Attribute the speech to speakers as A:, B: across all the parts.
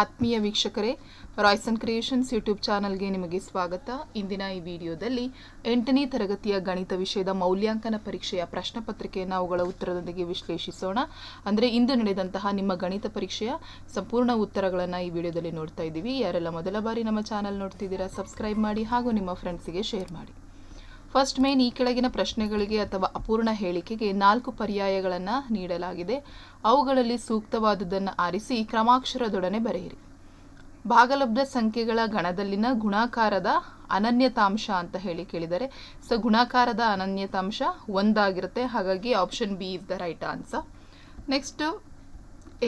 A: ಆತ್ಮೀಯ ವೀಕ್ಷಕರೇ Royson creations YouTube ಚಾನಲ್ಗೆ ನಿಮಗೆ ಸ್ವಾಗತ. ಇಂದಿನ ಈ ವಿಡಿಯೋದಲ್ಲಿ ಎಂಟನೇ ತರಗತಿಯ ಗಣಿತ ವಿಷಯದ ಮೌಲ್ಯಾಂಕನ ಪರೀಕ್ಷೆಯ ಪ್ರಶ್ನೆ ಪತ್ರಿಕೆಯನ್ನು ಅವುಗಳ ಉತ್ತರದೊಂದಿಗೆ ವಿಶ್ಲೇಷಿಸೋಣ. ಅಂದರೆ ಇಂದು ನಡೆದಂತಹ ನಿಮ್ಮ ಗಣಿತ ಪರೀಕ್ಷೆಯ ಸಂಪೂರ್ಣ ಉತ್ತರಗಳನ್ನು ಈ ವಿಡಿಯೋದಲ್ಲಿ ನೋಡ್ತಾ ಇದ್ದೀವಿ. ಯಾರೆಲ್ಲ ಮೊದಲ ಬಾರಿ ನಮ್ಮ ಚಾನಲ್ ನೋಡ್ತಿದ್ದೀರಾ ಸಬ್ಸ್ಕ್ರೈಬ್ ಮಾಡಿ ಹಾಗೂ ನಿಮ್ಮ ಫ್ರೆಂಡ್ಸಿಗೆ ಶೇರ್ ಮಾಡಿ. ಫಸ್ಟ್ ಮೇನ್ ಈ ಕೆಳಗಿನ ಪ್ರಶ್ನೆಗಳಿಗೆ ಅಥವಾ ಅಪೂರ್ಣ ಹೇಳಿಕೆಗೆ ನಾಲ್ಕು ಪರ್ಯಾಯಗಳನ್ನು ನೀಡಲಾಗಿದೆ. ಅವುಗಳಲ್ಲಿ ಸೂಕ್ತವಾದುದನ್ನು ಆರಿಸಿ ಕ್ರಮಾಕ್ಷರದೊಡನೆ ಬರೆಯಿರಿ. ಭಾಗಲಬ್ಧ ಸಂಖ್ಯೆಗಳ ಗಣದಲ್ಲಿನ ಗುಣಾಕಾರದ ಅನನ್ಯತಾಂಶ ಅಂತ ಹೇಳಿ ಕೇಳಿದರೆ, ಸೊ ಗುಣಾಕಾರದ ಅನನ್ಯತಾಂಶ ಒಂದಾಗಿರುತ್ತೆ. ಹಾಗಾಗಿ option B is the right answer next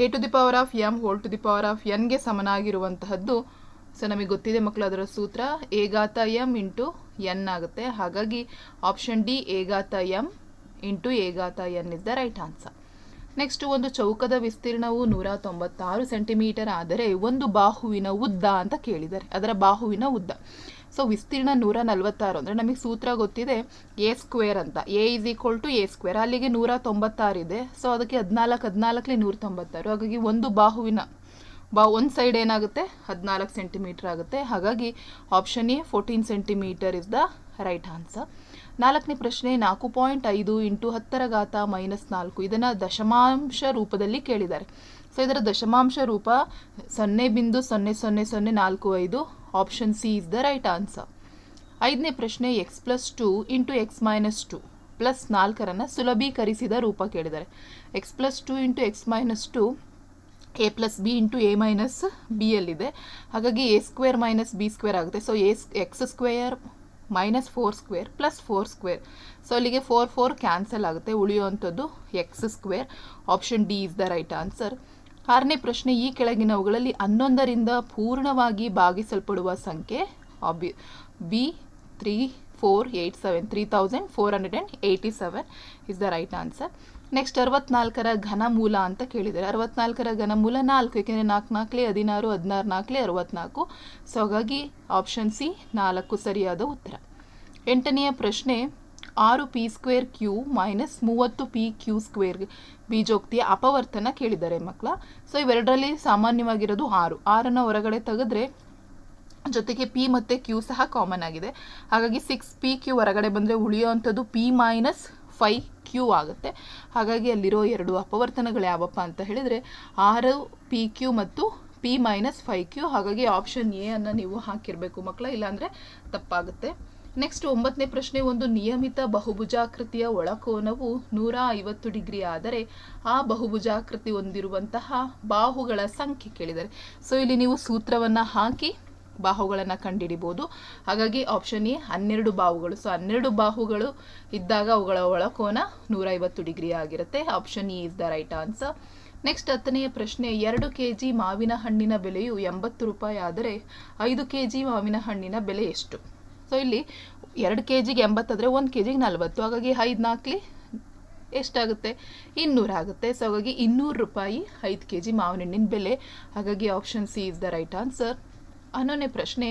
A: A to the power of M whole to the power of ಎನ್ಗೆ ಸಮನಾಗಿರುವಂತಹದ್ದು ಸೊ ನಮಗೆ ಗೊತ್ತಿದೆ ಮಕ್ಕಳು ಅದರ ಸೂತ್ರ. ಏಗಾತ ಎಂ ಇಂಟು ಎನ್ ಆಗುತ್ತೆ. ಹಾಗಾಗಿ ಆಪ್ಷನ್ ಡಿ ಏಗಾತ M into ಏಗಾತ N is the right answer next ಒಂದು ಚೌಕದ ವಿಸ್ತೀರ್ಣವು ನೂರ ತೊಂಬತ್ತಾರು ಸೆಂಟಿಮೀಟರ್ ಆದರೆ ಒಂದು ಬಾಹುವಿನ ಉದ್ದ ಅಂತ ಕೇಳಿದ್ದಾರೆ. ಅದರ ಬಾಹುವಿನ ಉದ್ದ. ಸೊ ವಿಸ್ತೀರ್ಣ ನೂರ ನಲವತ್ತಾರು ಅಂದರೆ ನಮಗೆ ಸೂತ್ರ ಗೊತ್ತಿದೆ ಎ ಸ್ಕ್ವೇರ್ ಅಂತ. A is equal to A square. ಅಲ್ಲಿಗೆ ನೂರ ತೊಂಬತ್ತಾರು ಇದೆ. ಸೊ ಅದಕ್ಕೆ ಹದಿನಾಲ್ಕು ಹದಿನಾಲ್ಕಲಿ ನೂರ ತೊಂಬತ್ತಾರು ಹಾಗಾಗಿ ಒಂದು ಬಾಹುವಿನ ಬಾ, ಒಂದು ಸೈಡ್ ಏನಾಗುತ್ತೆ? ಹದಿನಾಲ್ಕು ಸೆಂಟಿಮೀಟರ್ ಆಗುತ್ತೆ. ಹಾಗಾಗಿ option A fourteen centimetre is the right answer ನಾಲ್ಕನೇ ಪ್ರಶ್ನೆ, ನಾಲ್ಕು ಪಾಯಿಂಟ್ ಐದು ಇಂಟು ಹತ್ತರ ಘಾತ ಮೈನಸ್ ನಾಲ್ಕು. ಇದನ್ನು ದಶಮಾಂಶ ರೂಪದಲ್ಲಿ ಕೇಳಿದ್ದಾರೆ. ಸೊ ಇದರ ದಶಮಾಂಶ ರೂಪ ಸೊನ್ನೆ ಬಿಂದು ಸೊನ್ನೆ ಸೊನ್ನೆ ಸೊನ್ನೆ ನಾಲ್ಕು ಐದು. Option C is the right answer ಐದನೇ ಪ್ರಶ್ನೆ X plus two into X minus two plus ನಾಲ್ಕರನ್ನು ಸುಲಭೀಕರಿಸಿದ ರೂಪ ಕೇಳಿದ್ದಾರೆ. X plus two into X minus two A plus B into A minus B ಎಲ್ಲಿದೆ ಹಾಗಾಗಿ A square minus B square ಆಗುತ್ತೆ. So A X square minus four square plus four square so ಅಲ್ಲಿಗೆ four four cancel ಆಗುತ್ತೆ. ಉಳಿಯುವಂಥದ್ದು X square option D is the right answer ಆರನೇ ಪ್ರಶ್ನೆ, ಈ ಕೆಳಗಿನವುಗಳಲ್ಲಿ ಹನ್ನೊಂದರಿಂದ ಪೂರ್ಣವಾಗಿ ಭಾಗಿಸಲ್ಪಡುವ ಸಂಖ್ಯೆ ಆಬಿ B three four eight seven three thousand four hundred and eighty seven is the right answer next ಅರವತ್ನಾಲ್ಕರ ಘನಮೂಲ ಅಂತ ಕೇಳಿದ್ದಾರೆ. ಅರವತ್ನಾಲ್ಕರ ಘನಮೂಲ ನಾಲ್ಕು, ಏಕೆಂದರೆ ನಾಲ್ಕು ನಾಲ್ಕಲೇ ಹದಿನಾರು ಹದಿನಾರು ನಾಲ್ಕಲೇ ಅರವತ್ನಾಲ್ಕು. ಸೊ ಹಾಗಾಗಿ ಆಪ್ಷನ್ ಸಿ ನಾಲ್ಕು ಸರಿಯಾದ ಉತ್ತರ. ಎಂಟನೆಯ ಪ್ರಶ್ನೆ, ಆರು ಪಿ ಸ್ಕ್ವೇರ್ ಕ್ಯೂ ಮೈನಸ್ ಮೂವತ್ತು ಪಿ ಕ್ಯೂ ಸ್ಕ್ವೇರ್ ಬೀಜೋಕ್ತಿಯ ಅಪವರ್ತನ ಕೇಳಿದ್ದಾರೆ ಮಕ್ಕಳ. ಸೊ ಇವೆರಡರಲ್ಲಿ ಸಾಮಾನ್ಯವಾಗಿರೋದು ಆರು. ಆರನ್ನು ಹೊರಗಡೆ ತೆಗೆದ್ರೆ ಜೊತೆಗೆ ಪಿ ಮತ್ತು ಕ್ಯೂ ಸಹ ಕಾಮನ್ ಆಗಿದೆ. ಹಾಗಾಗಿ ಸಿಕ್ಸ್ ಪಿ ಕ್ಯೂ ಹೊರಗಡೆ ಬಂದರೆ ಉಳಿಯೋ ಅಂಥದ್ದು ಪಿ ಮೈನಸ್ ಫೈ ಕ್ಯೂ ಆಗುತ್ತೆ. ಹಾಗಾಗಿ ಅಲ್ಲಿರೋ ಎರಡು ಅಪವರ್ತನಗಳು ಯಾವಪ್ಪ ಅಂತ ಹೇಳಿದರೆ ಆರು ಪಿ ಕ್ಯೂ ಮತ್ತು ಪಿ ಮೈನಸ್ ಫೈ ಕ್ಯೂ. ಹಾಗಾಗಿ ಆಪ್ಷನ್ ಎ ಅನ್ನು ನೀವು ಹಾಕಿರಬೇಕು ಮಕ್ಕಳ, ಇಲ್ಲಾಂದರೆ ತಪ್ಪಾಗುತ್ತೆ. ನೆಕ್ಸ್ಟ್ ಒಂಬತ್ತನೇ ಪ್ರಶ್ನೆ, ಒಂದು ನಿಯಮಿತ ಬಹುಭುಜಾಕೃತಿಯ ಒಳಕೋನವು ನೂರ ಐವತ್ತು ಡಿಗ್ರಿ ಆದರೆ ಆ ಬಹುಭುಜಾಕೃತಿ ಹೊಂದಿರುವಂತಹ ಬಾಹುಗಳ ಸಂಖ್ಯೆ ಕೇಳಿದ್ದಾರೆ ಸೊ ಇಲ್ಲಿ ನೀವು ಸೂತ್ರವನ್ನು ಹಾಕಿ ಬಾಹುಗಳನ್ನು ಕಂಡುಹಿಡಿಬೋದು ಹಾಗಾಗಿ ಆಪ್ಷನ್ ಎ ಹನ್ನೆರಡು ಬಾಹುಗಳು. ಸೊ ಹನ್ನೆರಡು ಬಾಹುಗಳು ಇದ್ದಾಗ ಅವುಗಳ ಒಳಕೋನ ನೂರೈವತ್ತು ಡಿಗ್ರಿ ಆಗಿರುತ್ತೆ. Option E is the right answer next ಹತ್ತನೆಯ ಪ್ರಶ್ನೆ, ಎರಡು ಕೆ ಜಿ ಮಾವಿನ ಹಣ್ಣಿನ ಬೆಲೆಯು ಎಂಬತ್ತು ರೂಪಾಯಿ ಆದರೆ ಐದು ಕೆ ಜಿ ಮಾವಿನ ಹಣ್ಣಿನ ಬೆಲೆ ಎಷ್ಟು? ಸೊ ಇಲ್ಲಿ ಎರಡು ಕೆ ಜಿಗೆ ಎಂಬತ್ತಾದರೆ ಒಂದು ಕೆ ಜಿಗೆ ನಲವತ್ತು. ಹಾಗಾಗಿ ಐದು ನಾಲ್ಕಲಿ ಎಷ್ಟಾಗುತ್ತೆ? ಇನ್ನೂರು ಆಗುತ್ತೆ. ಸೊ ಹಾಗಾಗಿ ಇನ್ನೂರು ರೂಪಾಯಿ ಐದು ಕೆ ಜಿ ಮಾವಿನ ಹಣ್ಣಿನ ಬೆಲೆ. ಹಾಗಾಗಿ option C is the right answer ಹನ್ನೊಂದನೇ ಪ್ರಶ್ನೆ,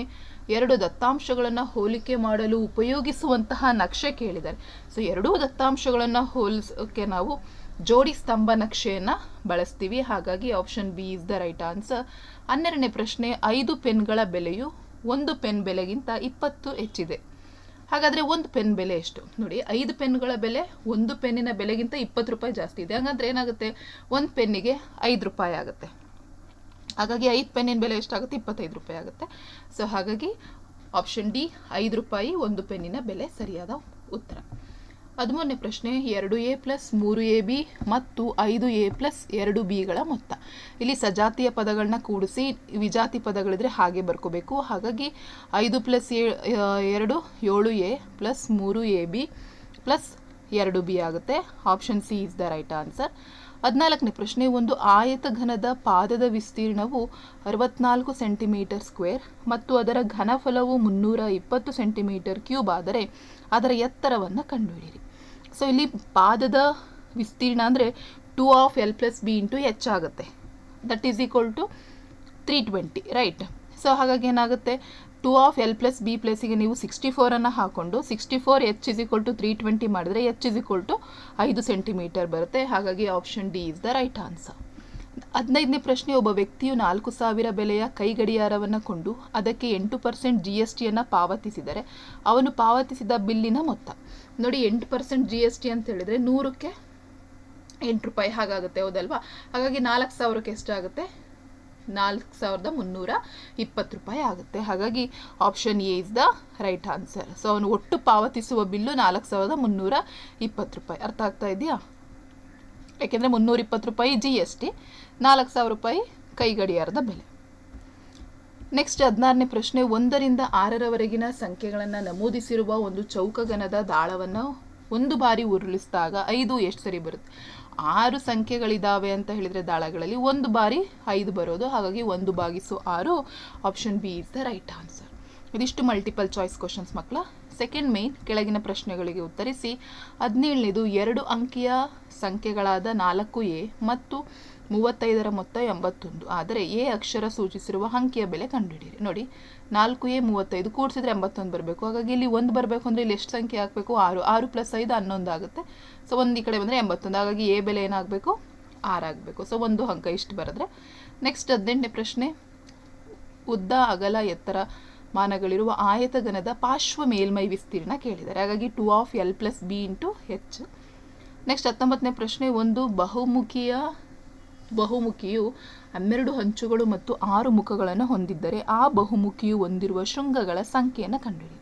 A: ಎರಡು ದತ್ತಾಂಶಗಳನ್ನು ಹೋಲಿಕೆ ಮಾಡಲು ಉಪಯೋಗಿಸುವಂತಹ ನಕ್ಷೆ ಕೇಳಿದ್ದಾರೆ. ಸೊ ಎರಡೂ ದತ್ತಾಂಶಗಳನ್ನು ಹೋಲಿಸೋಕ್ಕೆ ನಾವು ಜೋಡಿ ಸ್ತಂಭ ನಕ್ಷೆಯನ್ನು ಬಳಸ್ತೀವಿ. ಹಾಗಾಗಿ option B is the right answer ಹನ್ನೆರಡನೇ ಪ್ರಶ್ನೆ, ಐದು ಪೆನ್ಗಳ ಬೆಲೆಯು ಒಂದು ಪೆನ್ ಬೆಲೆಗಿಂತ ಇಪ್ಪತ್ತು ಹೆಚ್ಚಿದೆ. ಹಾಗಾದರೆ ಒಂದು ಪೆನ್ ಬೆಲೆ ಎಷ್ಟು? ನೋಡಿ, ಐದು ಪೆನ್ಗಳ ಬೆಲೆ ಒಂದು ಪೆನ್ನಿನ ಬೆಲೆಗಿಂತ ಇಪ್ಪತ್ತು ರೂಪಾಯಿ ಜಾಸ್ತಿ ಇದೆ. ಹಾಗಾದರೆ ಏನಾಗುತ್ತೆ? ಒಂದು ಪೆನ್ನಿಗೆ ಐದು ರೂಪಾಯಿ ಆಗುತ್ತೆ. ಹಾಗಾಗಿ ಐದು ಪೆನ್ನಿನ ಬೆಲೆ ಎಷ್ಟಾಗುತ್ತೆ? ಇಪ್ಪತ್ತೈದು ರೂಪಾಯಿ ಆಗುತ್ತೆ. ಸೊ ಹಾಗಾಗಿ ಆಪ್ಷನ್ ಡಿ ಐದು ರೂಪಾಯಿ ಒಂದು ಪೆನ್ನಿನ ಬೆಲೆ ಸರಿಯಾದ ಉತ್ತರ. ಹದಿಮೂರನೇ ಪ್ರಶ್ನೆ, ಎರಡು ಎ ಪ್ಲಸ್ ಮೂರು ಎ ಬಿ ಮತ್ತು ಐದು ಎ ಪ್ಲಸ್ ಎರಡು ಬಿಗಳ ಮೊತ್ತ. ಇಲ್ಲಿ ಸಜಾತಿಯ ಪದಗಳನ್ನ ಕೂಡಿಸಿ, ವಿಜಾತಿ ಪದಗಳಿದ್ರೆ ಹಾಗೆ ಬರ್ಕೋಬೇಕು. ಹಾಗಾಗಿ ಐದು ಪ್ಲಸ್ ಎರಡು, ಏಳು ಎ ಪ್ಲಸ್ ಮೂರು ಎ ಬಿ ಪ್ಲಸ್ ಎರಡು ಬಿ ಆಗುತ್ತೆ. Option C is the right answer ಹದಿನಾಲ್ಕನೇ ಪ್ರಶ್ನೆ, ಒಂದು ಆಯತಘನದ ಪಾದದ ವಿಸ್ತೀರ್ಣವು ಅರವತ್ನಾಲ್ಕು ಸೆಂಟಿಮೀಟರ್ ಸ್ಕ್ವೇರ್ ಮತ್ತು ಅದರ ಘನಫಲವು ಮುನ್ನೂರ ಇಪ್ಪತ್ತು ಸೆಂಟಿಮೀಟರ್ ಕ್ಯೂಬ್ ಆದರೆ ಅದರ ಎತ್ತರವನ್ನು ಕಂಡುಹಿಡಿಯಿರಿ. ಸೊ ಇಲ್ಲಿ ಪಾದದ ವಿಸ್ತೀರ್ಣ ಅಂದರೆ two of L plus B into H ಆಗುತ್ತೆ. That is equal to three twenty right so ಹಾಗಾಗಿ ಏನಾಗುತ್ತೆ? Two of L plus B ಪ್ಲಸ್ಸಿಗೆ ನೀವು ಸಿಕ್ಸ್ಟಿ ಫೋರನ್ನು ಹಾಕ್ಕೊಂಡು sixty four H is equal to three twenty ಮಾಡಿದ್ರೆ ಎಚ್ ಇಸ್ ಈಕ್ವಲ್ ಟು ಐದು centimetre ಬರುತ್ತೆ. ಹಾಗಾಗಿ option D is the right answer ಹದಿನೈದನೇ ಪ್ರಶ್ನೆ, ಒಬ್ಬ ವ್ಯಕ್ತಿಯು ನಾಲ್ಕು ಸಾವಿರ ಬೆಲೆಯ ಕೈ ಗಡಿಯಾರವನ್ನು ಕೊಂಡು ಅದಕ್ಕೆ ಎಂಟು ಪರ್ಸೆಂಟ್ ಜಿ ಎಸ್ ಟಿಯನ್ನು ಪಾವತಿಸಿದರೆ ಅವನು ಪಾವತಿಸಿದ ಬಿಲ್ಲಿನ ಮೊತ್ತ. ನೋಡಿ, ಎಂಟು ಪರ್ಸೆಂಟ್ ಜಿ ಎಸ್ ಟಿ ಅಂತ ಹೇಳಿದರೆ ನೂರಕ್ಕೆ ಎಂಟು ರೂಪಾಯಿ ಹಾಗಾಗುತ್ತೆ, ಹೌದಲ್ವಾ? ಹಾಗಾಗಿ ನಾಲ್ಕು ಸಾವಿರಕ್ಕೆ ಎಷ್ಟಾಗುತ್ತೆ? ನಾಲ್ಕು ಸಾವಿರದ ಮುನ್ನೂರ ಇಪ್ಪತ್ತು ರೂಪಾಯಿ ಆಗುತ್ತೆ. ಹಾಗಾಗಿ option A is the right answer so ಅವನು ಒಟ್ಟು ಪಾವತಿಸುವ ಬಿಲ್ಲು ನಾಲ್ಕು ಸಾವಿರದ ಮುನ್ನೂರ ಇಪ್ಪತ್ತು ರೂಪಾಯಿ. ಅರ್ಥ ಆಗ್ತಾ ಇದೆಯಾ? ಯಾಕೆಂದರೆ ಮುನ್ನೂರ ಇಪ್ಪತ್ತು ರೂಪಾಯಿ ಜಿ ಎಸ್ ಟಿ ನಾಲ್ಕು ಸಾವಿರ ರೂಪಾಯಿ ಕೈಗಡಿಯಾರದ ಬೆಲೆ. ನೆಕ್ಸ್ಟ್ ಹದಿನಾರನೇ ಪ್ರಶ್ನೆ, ಒಂದರಿಂದ ಆರರವರೆಗಿನ ಸಂಖ್ಯೆಗಳನ್ನು ನಮೂದಿಸಿರುವ ಒಂದು ಚೌಕಗನದ ದಾಳವನ್ನು ಒಂದು ಬಾರಿ ಉರುಳಿಸಿದಾಗ ಐದು ಎಷ್ಟು ಸರಿ ಬರುತ್ತೆ? ಆರು ಸಂಖ್ಯೆಗಳಿದ್ದಾವೆ ಅಂತ ಹೇಳಿದರೆ ದಾಳಗಳಲ್ಲಿ ಒಂದು ಬಾರಿ ಐದು ಬರೋದು. ಹಾಗಾಗಿ ಒಂದು ಬಾಗಿಸು ಆರು, option B is the right answer. ಇದಿಷ್ಟು ಮಲ್ಟಿಪಲ್ ಚಾಯ್ಸ್ ಕ್ವಶನ್ಸ್ ಮಕ್ಕಳ ಸೆಕೆಂಡ್ ಮೇನ್ ಕೆಳಗಿನ ಪ್ರಶ್ನೆಗಳಿಗೆ ಉತ್ತರಿಸಿ. ಹದಿನೇಳನೇದು, ಎರಡು ಅಂಕಿಯ ಸಂಖ್ಯೆಗಳಾದ ನಾಲ್ಕು ಎ ಮತ್ತು ಮೂವತ್ತೈದರ ಮೊತ್ತ ಎಂಬತ್ತೊಂದು. ಆದರೆ ಎ ಅಕ್ಷರ ಸೂಚಿಸಿರುವ ಅಂಕಿಯ ಬೆಲೆ ಕಂಡುಹಿಡಿಯಿರಿ. ನೋಡಿ, ನಾಲ್ಕು ಎ, ಮೂವತ್ತೈದು ಕೂಡಿಸಿದ್ರೆ ಎಂಬತ್ತೊಂದು ಬರಬೇಕು. ಹಾಗಾಗಿ ಇಲ್ಲಿ ಒಂದು ಬರಬೇಕು ಅಂದರೆ ಇಲ್ಲಿ ಎಷ್ಟು ಸಂಖ್ಯೆ ಹಾಕಬೇಕು? ಆರು. ಆರು ಪ್ಲಸ್ ಐದು ಹನ್ನೊಂದು ಆಗುತ್ತೆ. ಸೊ ಒಂದು ಈ ಕಡೆ ಬಂದರೆ ಎಂಬತ್ತೊಂದು. ಹಾಗಾಗಿ ಎ ಬೆಲೆ ಏನಾಗಬೇಕು? ಆರಾಗಬೇಕು ಸೊ ಒಂದು ಅಂಕ ಇಷ್ಟು ಬರೆದ್ರೆ. ನೆಕ್ಸ್ಟ್ ಹದಿನೆಂಟನೇ ಪ್ರಶ್ನೆ. ಉದ್ದ ಅಗಲ ಎತ್ತರ. ಮಾನಗಳಿರುವ ಆಯತಗನದ ಪಾರ್ಶ್ವ ಮೇಲ್ಮೈ ವಿಸ್ತೀರ್ಣ ಕೇಳಿದ್ದಾರೆ ಹಾಗಾಗಿ two of L plus B into H next ಹತ್ತೊಂಬತ್ತನೇ ಪ್ರಶ್ನೆ, ಒಂದು ಬಹುಮುಖಿಯ, ಬಹುಮುಖಿಯು ಹನ್ನೆರಡು ಹಂಚುಗಳು ಮತ್ತು ಆರು ಮುಖಗಳನ್ನು ಹೊಂದಿದ್ದರೆ ಆ ಬಹುಮುಖಿಯು ಹೊಂದಿರುವ ಶೃಂಗಗಳ ಸಂಖ್ಯೆಯನ್ನು ಕಂಡುಹಿಡಿ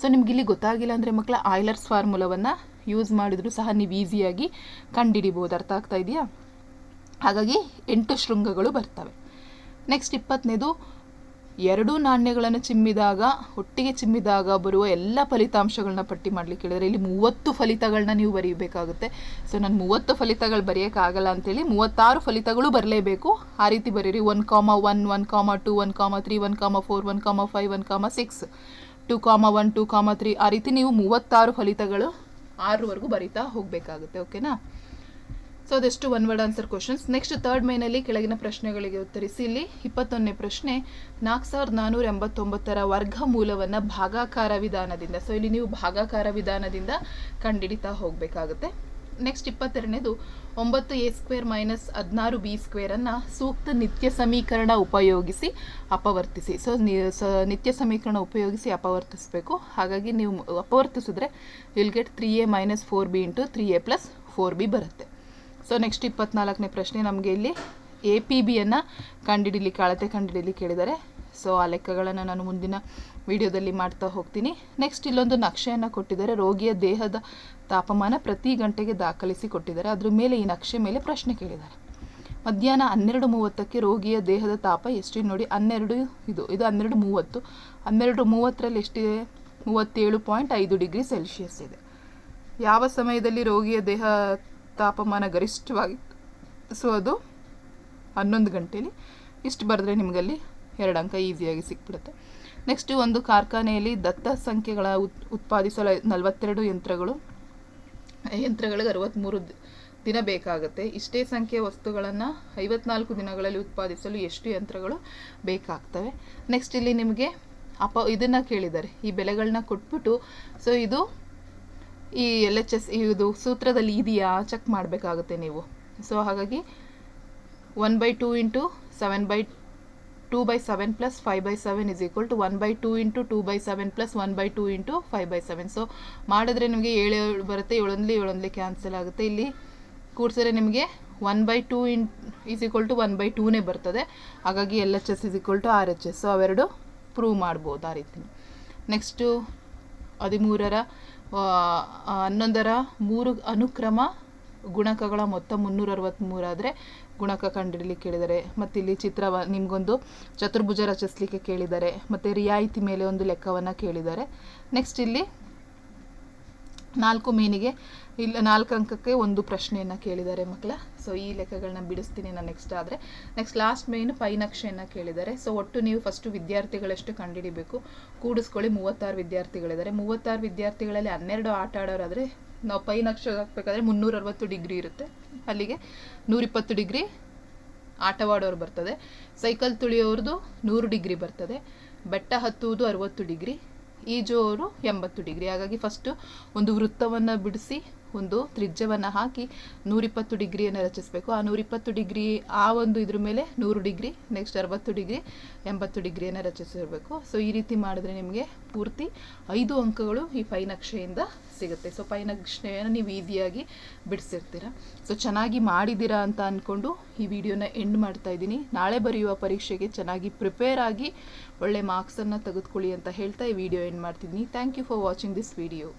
A: ಸೊ ನಿಮ್ಗೆ ಇಲ್ಲಿ ಗೊತ್ತಾಗಿಲ್ಲ ಅಂದರೆ ಮಕ್ಕಳ, ಆಯ್ಲರ್ಸ್ ಫಾರ್ಮುಲವನ್ನು ಯೂಸ್ ಮಾಡಿದರೂ ಸಹ ನೀವು ಈಸಿಯಾಗಿ ಕಂಡುಹಿಡಿಬೋದು. ಅರ್ಥ ಆಗ್ತಾ ಇದೆಯಾ? ಹಾಗಾಗಿ ಎಂಟು ಶೃಂಗಗಳು ಬರ್ತವೆ. ನೆಕ್ಸ್ಟ್ ಇಪ್ಪತ್ತನೇದು ಎರಡೂ ನಾಣ್ಯಗಳನ್ನು ಚಿಮ್ಮಿದಾಗ, ಒಟ್ಟಿಗೆ ಚಿಮ್ಮಿದಾಗ ಬರುವ ಎಲ್ಲ ಫಲಿತಾಂಶಗಳನ್ನ ಪಟ್ಟಿ ಮಾಡಲಿಕ್ಕೆ ಹೇಳಿದರೆ ಇಲ್ಲಿ ಮೂವತ್ತು ಫಲಿತಗಳನ್ನ ನೀವು ಬರೆಯಬೇಕಾಗುತ್ತೆ ಸೊ ನಾನು ಮೂವತ್ತು ಫಲಿತಗಳು ಬರೆಯೋಕ್ಕಾಗಲ್ಲ ಅಂತೇಳಿ ಮೂವತ್ತಾರು ಫಲಿತಗಳು ಬರಲೇಬೇಕು. ಆ ರೀತಿ ಬರೀರಿ. One comma one one comma two one comma three one comma four one comma five one comma six, two comma one, two comma three, ಆ ರೀತಿ ನೀವು ಮೂವತ್ತಾರು ಫಲಿತಗಳು ಆರವರೆಗೂ ಬರೀತಾ ಹೋಗಬೇಕಾಗುತ್ತೆ. ಓಕೆನಾ ಸೊ ಅದೆಷ್ಟು one word answer questions next third ಮೈನಲ್ಲಿ ಕೆಳಗಿನ ಪ್ರಶ್ನೆಗಳಿಗೆ ಉತ್ತರಿಸಿ ಇಲ್ಲಿ ಇಪ್ಪತ್ತೊಂದನೇ ಪ್ರಶ್ನೆ ನಾಲ್ಕು ಸಾವಿರದ ನಾನ್ನೂರ ಎಂಬತ್ತೊಂಬತ್ತರ ವರ್ಗಮೂಲವನ್ನು ಭಾಗಾಕಾರ ವಿಧಾನದಿಂದ. ಸೊ ಇಲ್ಲಿ ನೀವು ಭಾಗಾಕಾರ ವಿಧಾನದಿಂದ ಕಂಡುಹಿಡಿತಾ ಹೋಗಬೇಕಾಗುತ್ತೆ. ನೆಕ್ಸ್ಟ್ ಇಪ್ಪತ್ತೆರಡನೇದು, ಒಂಬತ್ತು ಎ ಸ್ಕ್ವೇರ್ ಮೈನಸ್ ಹದಿನಾರು ಬಿ ಸ್ಕ್ವೇರನ್ನು ಸೂಕ್ತ ನಿತ್ಯ ಸಮೀಕರಣ ಉಪಯೋಗಿಸಿ ಅಪವರ್ತಿಸಿ. ಸೊ, ನಿತ್ಯ ಸಮೀಕರಣ ಉಪಯೋಗಿಸಿ ಅಪವರ್ತಿಸಬೇಕು. ಹಾಗಾಗಿ ನೀವು ಅಪವರ್ತಿಸಿದ್ರೆ will get three A minus four B into three A plus four B ಬರುತ್ತೆ. ಸೊ ನೆಕ್ಸ್ಟ್ ಇಪ್ಪತ್ನಾಲ್ಕನೇ ಪ್ರಶ್ನೆ ನಮಗೆ ಇಲ್ಲಿ ಎ ಪಿ ಬಿಯನ್ನು ಕಂಡುಹಿಡಿಲಿಕ್ಕೆ ಅಳತೆ ಕಂಡುಹಿಡಿಲಿಕ್ಕೆ ಹೇಳಿದ್ದಾರೆ ಸೊ ಆ ಲೆಕ್ಕಗಳನ್ನು ನಾನು ಮುಂದಿನ ವಿಡಿಯೋದಲ್ಲಿ ಮಾಡ್ತಾ ಹೋಗ್ತೀನಿ. ನೆಕ್ಸ್ಟ್ ಇಲ್ಲೊಂದು ನಕ್ಷೆಯನ್ನು ಕೊಟ್ಟಿದ್ದಾರೆ. ರೋಗಿಯ ದೇಹದ ತಾಪಮಾನ ಪ್ರತಿ ಗಂಟೆಗೆ ದಾಖಲಿಸಿ ಕೊಟ್ಟಿದ್ದಾರೆ. ಅದ್ರ ಮೇಲೆ ಈ ನಕ್ಷೆ ಮೇಲೆ ಪ್ರಶ್ನೆ ಕೇಳಿದ್ದಾರೆ. ಮಧ್ಯಾಹ್ನ ಹನ್ನೆರಡು ಮೂವತ್ತಕ್ಕೆ ರೋಗಿಯ ದೇಹದ ತಾಪ ಎಷ್ಟು ನೋಡಿ, ಹನ್ನೆರಡು ಇದು ಇದು ಹನ್ನೆರಡು ಮೂವತ್ತು. ಹನ್ನೆರಡು ಮೂವತ್ತರಲ್ಲಿ ಎಷ್ಟಿದೆ? ಮೂವತ್ತೇಳು ಪಾಯಿಂಟ್ ಐದು ಡಿಗ್ರಿ ಸೆಲ್ಸಿಯಸ್ ಇದೆ. ಯಾವ ಸಮಯದಲ್ಲಿ ರೋಗಿಯ ದೇಹ ತಾಪಮಾನ ಗರಿಷ್ಠವಾಗಿ ಸೊ ಅದು ಹನ್ನೊಂದು ಗಂಟೇಲಿ. ಇಷ್ಟು ಬರೆದ್ರೆ ನಿಮಗಲ್ಲಿ ಎರಡು ಅಂಕ ಈಸಿಯಾಗಿ ಸಿಕ್ಬಿಡುತ್ತೆ. ನೆಕ್ಸ್ಟು ಒಂದು ಕಾರ್ಖಾನೆಯಲ್ಲಿ ದತ್ತ ಸಂಖ್ಯೆಗಳ ಉತ್, ಉತ್ಪಾದಿಸಲು ನಲವತ್ತೆರಡು ಯಂತ್ರಗಳು, ಯಂತ್ರಗಳಿಗೆ ಅರವತ್ತ್ಮೂರು ದಿನ ಬೇಕಾಗುತ್ತೆ. ಇಷ್ಟೇ ಸಂಖ್ಯೆಯ ವಸ್ತುಗಳನ್ನು ಐವತ್ನಾಲ್ಕು ದಿನಗಳಲ್ಲಿ ಉತ್ಪಾದಿಸಲು ಎಷ್ಟು ಯಂತ್ರಗಳು ಬೇಕಾಗ್ತವೆ? ನೆಕ್ಸ್ಟ್ ಇಲ್ಲಿ ನಿಮಗೆ ಅಪ, ಇದನ್ನು ಕೇಳಿದ್ದಾರೆ. ಈ ಬೆಲೆಗಳನ್ನ ಕೊಟ್ಬಿಟ್ಟು ಸೊ ಇದು ಈ ಎಲ್ ಎಚ್ ಎಸ್ ಇದು ಸೂತ್ರದಲ್ಲಿ ಇದೆಯಾ? ಚೆಕ್ ಮಾಡಬೇಕಾಗುತ್ತೆ ನೀವು. ಸೊ ಹಾಗಾಗಿ one by two into seven by two by seven plus five by seven is equal to one by two into two by seven plus one by two into five by seven so ಮಾಡಿದ್ರೆ ನಿಮಗೆ ಏಳು ಏಳು ಬರುತ್ತೆ. ಏಳೊಂದ್ಲಿ ಏಳೊಂದ್ಲಿ cancel ಆಗುತ್ತೆ. ಇಲ್ಲಿ ಕೂಡಿಸಿದ್ರೆ ನಿಮಗೆ one by two in is equal to one by ಟೂನೇ ಬರ್ತದೆ. ಹಾಗಾಗಿ L H S is equal to R H S so ಅವೆರಡು ಪ್ರೂವ್ ಮಾಡ್ಬೋದು ಆ ರೀತಿ. ನೆಕ್ಸ್ಟು ಹದಿಮೂರರ ಹನ್ನೊಂದರ ಮೂರು ಅನುಕ್ರಮ ಗುಣಕಗಳ ಮೊತ್ತ ಮುನ್ನೂರ ಅರವತ್ತ್ಮೂರಾದರೆ ಗುಣಕ ಕಂಡುಹಿಡಲಿಕ್ಕೆ ಕೇಳಿದ್ದಾರೆ ಮತ್ತು ಇಲ್ಲಿ ಚಿತ್ರ ನಿಮಗೊಂದು ಚತುರ್ಭುಜ ರಚಿಸಲಿಕ್ಕೆ ಕೇಳಿದ್ದಾರೆ ಮತ್ತು ರಿಯಾಯಿತಿ ಮೇಲೆ ಒಂದು ಲೆಕ್ಕವನ್ನು ಕೇಳಿದ್ದಾರೆ ನೆಕ್ಸ್ಟ್ ಇಲ್ಲಿ ನಾಲ್ಕು ಮೀನಿಗೆ ಇಲ್ಲ, ನಾಲ್ಕು ಅಂಕಕ್ಕೆ ಒಂದು ಪ್ರಶ್ನೆಯನ್ನು ಕೇಳಿದ್ದಾರೆ ಮಕ್ಕಳ. ಸೊ ಈ ಲೆಕ್ಕಗಳನ್ನ ಬಿಡಿಸ್ತೀನಿ ನಾನು ನೆಕ್ಸ್ಟ್ ಆದರೆ. ನೆಕ್ಸ್ಟ್ ಲಾಸ್ಟ್ ಮೇನ್ ಪೈನಕ್ಷೆಯನ್ನು ಕೇಳಿದ್ದಾರೆ. ಸೊ ಒಟ್ಟು ನೀವು ಫಸ್ಟು ವಿದ್ಯಾರ್ಥಿಗಳಷ್ಟು ಕಂಡುಹಿಡಿಬೇಕು. ಕೂಡಿಸ್ಕೊಳ್ಳಿ, ಮೂವತ್ತಾರು ವಿದ್ಯಾರ್ಥಿಗಳಿದ್ದಾರೆ. ಮೂವತ್ತಾರು ವಿದ್ಯಾರ್ಥಿಗಳಲ್ಲಿ ಹನ್ನೆರಡು ಆಟ ಆಡೋರಾದರೆ ನಾವು ಪೈ ನಕ್ಷೆ ಹಾಕಬೇಕಾದ್ರೆ ಮುನ್ನೂರ ಅರವತ್ತು ಡಿಗ್ರಿ ಇರುತ್ತೆ. ಅಲ್ಲಿಗೆ ನೂರಿಪ್ಪತ್ತು ಡಿಗ್ರಿ ಆಟವಾಡೋರು ಬರ್ತದೆ. ಸೈಕಲ್ ತುಳಿಯೋರ್ದು ನೂರು ಡಿಗ್ರಿ ಬರ್ತದೆ. ಬೆಟ್ಟ ಹತ್ತುವುದು ಅರವತ್ತು ಡಿಗ್ರಿ. ಈಜುವವರು ಎಂಬತ್ತು ಡಿಗ್ರಿ. ಹಾಗಾಗಿ ಫಸ್ಟು ಒಂದು ವೃತ್ತವನ್ನು ಬಿಡಿಸಿ ಒಂದು ತ್ರಿಜ್ಯವನ್ನು ಹಾಕಿ ನೂರಿಪ್ಪತ್ತು ಡಿಗ್ರಿಯನ್ನು ರಚಿಸಬೇಕು. ಆ ನೂರಿಪ್ಪತ್ತು ಡಿಗ್ರಿ, ಆ ಒಂದು ಇದ್ರ ಮೇಲೆ ನೂರು ಡಿಗ್ರಿ ನೆಕ್ಸ್ಟ್ ಅರವತ್ತು ಡಿಗ್ರಿ, ಎಂಬತ್ತು ಡಿಗ್ರಿಯನ್ನು ರಚಿಸಿರಬೇಕು. ಸೊ ಈ ರೀತಿ ಮಾಡಿದ್ರೆ ನಿಮಗೆ ಪೂರ್ತಿ ಐದು ಅಂಕಗಳು ಈ ಪೈ ನಕ್ಷೆಯಿಂದ ಸಿಗುತ್ತೆ. ಸೊ ಪೈ ನಕ್ಷೆಯನ್ನು ನೀವು ಈಸಿಯಾಗಿ ಬಿಡಿಸಿರ್ತೀರ. ಸೊ ಚೆನ್ನಾಗಿ ಮಾಡಿದ್ದೀರಾ ಅಂತ ಅಂದ್ಕೊಂಡು ಈ ವಿಡಿಯೋನ ಎಂಡ್ ಮಾಡ್ತಾ ಇದ್ದೀನಿ. ನಾಳೆ ಬರೆಯುವ ಪರೀಕ್ಷೆಗೆ ಚೆನ್ನಾಗಿ ಪ್ರಿಪೇರ್ ಆಗಿ ಒಳ್ಳೆ ಮಾರ್ಕ್ಸನ್ನು ತೆಗೆದುಕೊಳ್ಳಿ ಅಂತ ಹೇಳ್ತಾ ಈ ವಿಡಿಯೋ ಎಂಡ್ ಮಾಡ್ತಿದ್ದೀನಿ. Thank you for watching this video